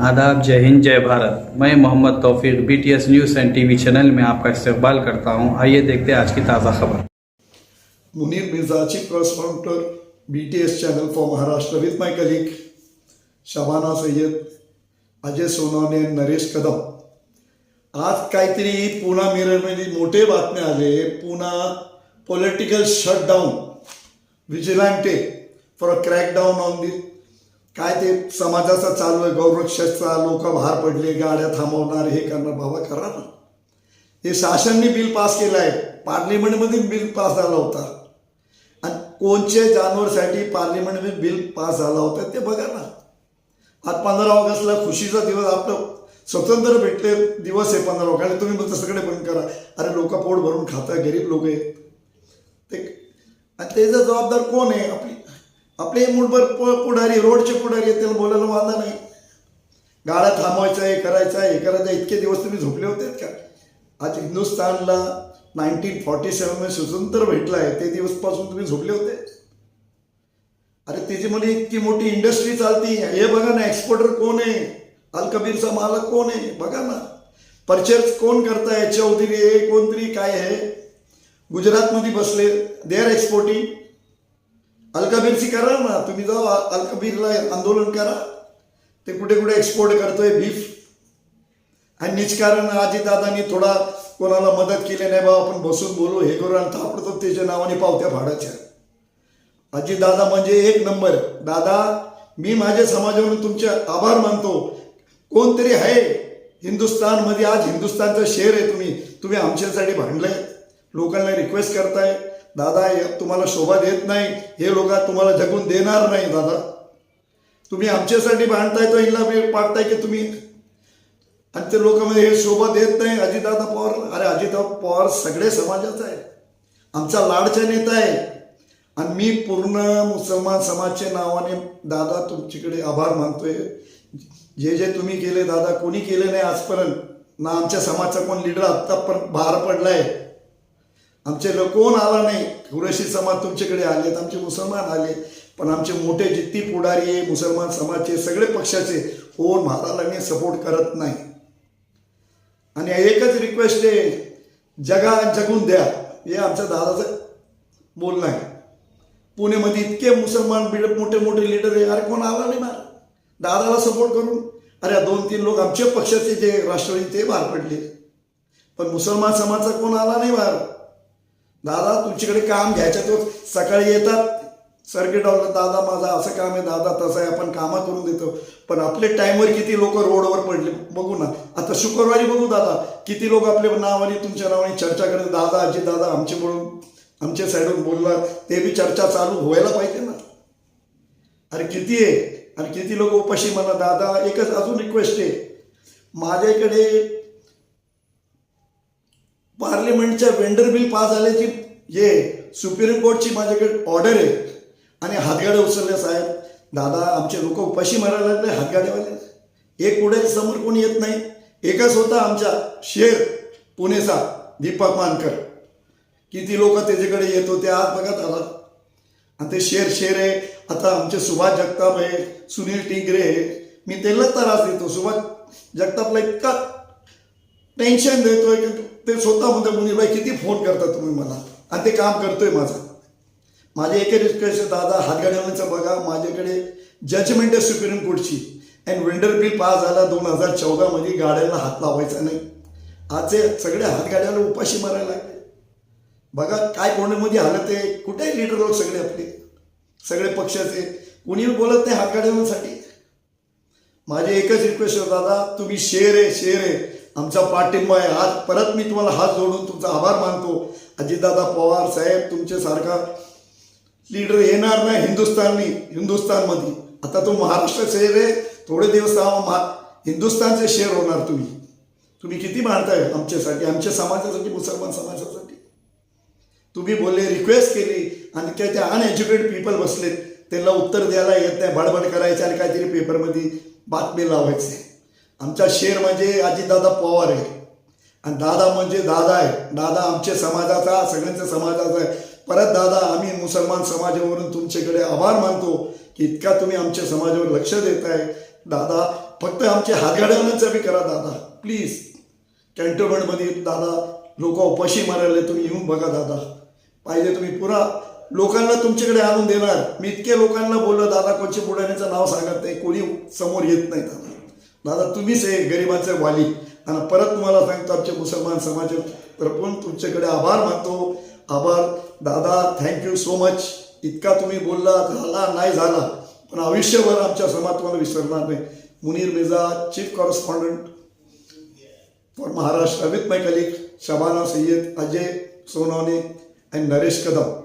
आदाब, जय हिंद, जय भारत। मैं Mohammad Taufiq B T S news and TV channel में आपका इस्तेकबाल करता हूँ। आइए देखते हैं आज की ताज़ा खबर। Munir Mirza chief correspondent B T S channel for Maharashtra with my colleague Shabana Sayyed Ajay Sonawane Naresh Kadam आज काहीतरी पुणा मिररमध्ये मोठे बातम्या आले, Pune political shutdown vigilante for a crackdown on the काय ते समाजाचा चालू आहे गौरक्षचा लोक बाहेर पडले गाड्या थांबवणार हे करणार बाबा करा ना. हे शासनने बिल पास केलं आहे. पार्लिमेंटमध्ये बिल पास झाला होता. आणि कोणचे जानवरसाठी पार्लिमेंटमध्ये बिल पास झाला होता ते बघा ना. आज पंधरा ऑगस्टला खुशीचा दिवस आपलं स्वतंत्र भेटले दिवस आहे पंधरा ऑगस्ट. आणि तुम्ही मग सगळे बंद करा. अरे लोक पोट भरून खाता गरीब लोक आहेत. ते आणि त्याचा जबाबदार कोण आहे? आपली आपले मुठभर प- पुढारी रोडचे पुढारी त्याला बोलायला वादा नाही. गाळा थांबवायचा आहे करायचं आहे हे करायचं इतके दिवस तुम्ही झोपले होते का? आज हिंदुस्थानला नाईन्टीन फॉर्टी सेवनमध्ये स्वतंत्र भेटला आहे. ते दिवसपासून तुम्ही झोपले होते? अरे त्याची म्हणजे इतकी मोठी इंडस्ट्री चालती हे बघा ना एक्सपोर्टर कोण आहे? अल कबीरचा मालक कोण आहे? बघा ना. परचेस कोण करताय? चौधरी हे कोणतरी काय आहे? गुजरातमध्ये बसले. देअर एक्सपोर्टिंग अलकबीरची करा ना तुम्ही जाऊ अलकबीरला आंदोलन करा. ते कुठे कुठे एक्सपोर्ट करतोय बीफ आणि निष्कारण अजितदादांनी थोडा कोणाला मदत केली नाही बाबा आपण बसून बोलू हे करू आणि तापडतो त्याच्या नावाने पावत्या भाडाच्या अजितदादा म्हणजे एक नंबर. दादा मी माझ्या समाजावरून तुमचे आभार मानतो. कोणतरी आहे हिंदुस्थानमध्ये आज हिंदुस्थानचं शेर आहे तुम्ही. तुम्ही आमच्यासाठी भांडलंय. लोकांना रिक्वेस्ट करताय. दादा हे तुम्हाला शोभा देत नाही. हे लोक तुम्हाला जगून देणार नाही दादा. तुम्ही आमच्यासाठी बांधताय तो हिला वेळ पाडताय की तुम्ही? आणि ते लोकांमध्ये हे शोभा देत नाही. अजितदादा पवार अरे अजितदादा पवार सगळे समाजाचा आहे. आमचा लाडचा नेता आहे. आणि मी पूर्ण मुसलमान समाजच्या नावाने दादा तुमच्याकडे आभार मानतोय. जे जे तुम्ही केले दादा कोणी केले नाही आजपर्यंत. ना आमच्या समाजचा कोण लिडर आत्तापर्यंत बाहेर पडलाय. आमचे लोक कोण आला नाही? कुरेशी समाज तुमच्याकडे आलेत आमचे मुसलमान आले पण आमचे मोठे जित्ती पुढारी आहे मुसलमान समाजचे सगळे पक्षाचे कोण महाराजांनी सपोर्ट करत नाही. आणि एकच रिक्वेस्ट आहे जगा जगून द्या. हे आमच्या दादाचं बोलणं आहे. पुणेमध्ये इतके मुसलमान बिड मोठे मोठे लीडर आहे. अरे कोण आला नाही मार? दादाला सपोर्ट करून. अरे दोन तीन लोक आमच्या पक्षाचे जे राष्ट्रवादी ते बाहेर पडले. पण मुसलमान समाजचा कोण आला नाही बाहेर दादा तुमच्याकडे काम घ्यायच्या तो सकाळी येतात. सर्किट हॉलला दादा माझा असं काम आहे दादा तसं आहे आपण कामं करून देतो. पण आपले टाईमवर किती लोक रोडवर पडले बघू ना. आता शुक्रवारी बघू दादा किती लोक आपल्या नावाने तुमच्या नावाने चर्चा करत दादा आजी दादा आमचे म्हणून आमच्या साईडून बोलला ते बी चर्चा चालू व्हायला पाहिजे ना. अरे किती आहे? आणि किती लोक उपाशी म्हणा दादा एकच अजून रिक्वेस्ट आहे. माझ्याकडे पार्लिमेंटच्या वेंडर बिल पास झाल्याची हे सुप्रीम कोर्टची माझ्याकडे ऑर्डर आहे. आणि हातगाड्या उचलल्या साहेब. दादा आमचे लोक उपाशी मारायला लागले हातगाड्यावाले एक पुढे समोर कोणी येत नाही. एकच होता आमच्या शेर पुणेचा दीपक मानकर. किती लोक त्याच्याकडे येत होते आज बघा दादा. आणि ते शेर शेर आहे. आता आमचे सुभाष जगताप आहे सुनील टिंगरे आहे. मी त्याला त्रास देतो. सुभाष जगतापला इतका टेन्शन देतोय की ते स्वतः म्हणते मुनीबाई किती फोन करता तुम्ही मला. आणि ते काम करतोय माझं. माझे एक रिक्वेस्ट दादा हातगाड्यांचं बघा माझ्याकडे जजमेंट आहे सुप्रीम कोर्टची अँड वेंडर बिल पास झाला दोन हजार चौदामध्ये गाड्यांना हात लावायचा नाही. आजचे सगळे हातगाड्याला उपाशी मारायला लागले. बघा काय कोणामध्ये हालत आहे कुठे लिडर लोक सगळे आपले. सगळे पक्षाचे. कुणी बोलत नाही हातगाड्यांसाठी. माझे एकच रिक्वेस्ट आहे दादा तुम्ही शेर आहे शेर आहे. आमचा पाठिंबा आहे. आज परत मी तुम्हाला हात जोडून तुमचा आभार मानतो. अजितदादा पवार साहेब तुमच्यासारखा लीडर येणार नाही हिंदुस्थाननी हिंदुस्थानमध्ये. आता तो महाराष्ट्र शेर आहे. थोडे दिवस महा हिंदुस्थानचे शेर होणार तुम्ही. तुम्ही किती मानताय आमच्यासाठी आमच्या समाजासाठी मुसलमान समाजासाठी? तुम्ही बोलले रिक्वेस्ट केली आणि काय ते अनएज्युकेटेड पीपल बसलेत. त्यांना उत्तर द्यायला येत नाही बडबड करायचे आणि काहीतरी पेपरमध्ये बातमी लावायची. आमचा शेर म्हणजे अजितदादा पवार आहे. आणि दादा म्हणजे दादा आहे. दादा आमच्या समाजाचा सगळ्यांच्या समाजाचा आहे. परत दादा आम्ही मुसलमान समाजावरून तुमच्याकडे आभार मानतो की इतका तुम्ही आमच्या समाजावर लक्ष देत आहे दादा फक्त आमचे हातगाड्यांचा बी करा दादा. प्लीज कॅन्टोनमेंटमध्ये दादा लोक उपाशी मारायला तुम्ही येऊन बघा दादा. पाहिजे तुम्ही पुरा. लोकांना तुमच्याकडे आणून देणार. मी इतके लोकांना बोललो दादा कोणच्या बुडाण्याचं नाव सांगत नाही. कोणी समोर येत नाही दादा. दादा तुम्हीच आहे गरिबाचे वाली. आणि परत तुम्हाला सांगतो आमच्या मुसलमान समाज तर पण तुमच्याकडे आभार मानतो. आभार. दादा थँक्यू सो मच इतका तुम्ही बोलला झाला नाही झाला. पण आयुष्यभर आमच्या समाज तुम्हाला विसरणार नाही. Munir Mirza chief correspondent for Maharashtra with my colleague Shabana Sayyed Ajay Sonawane and Naresh Kadam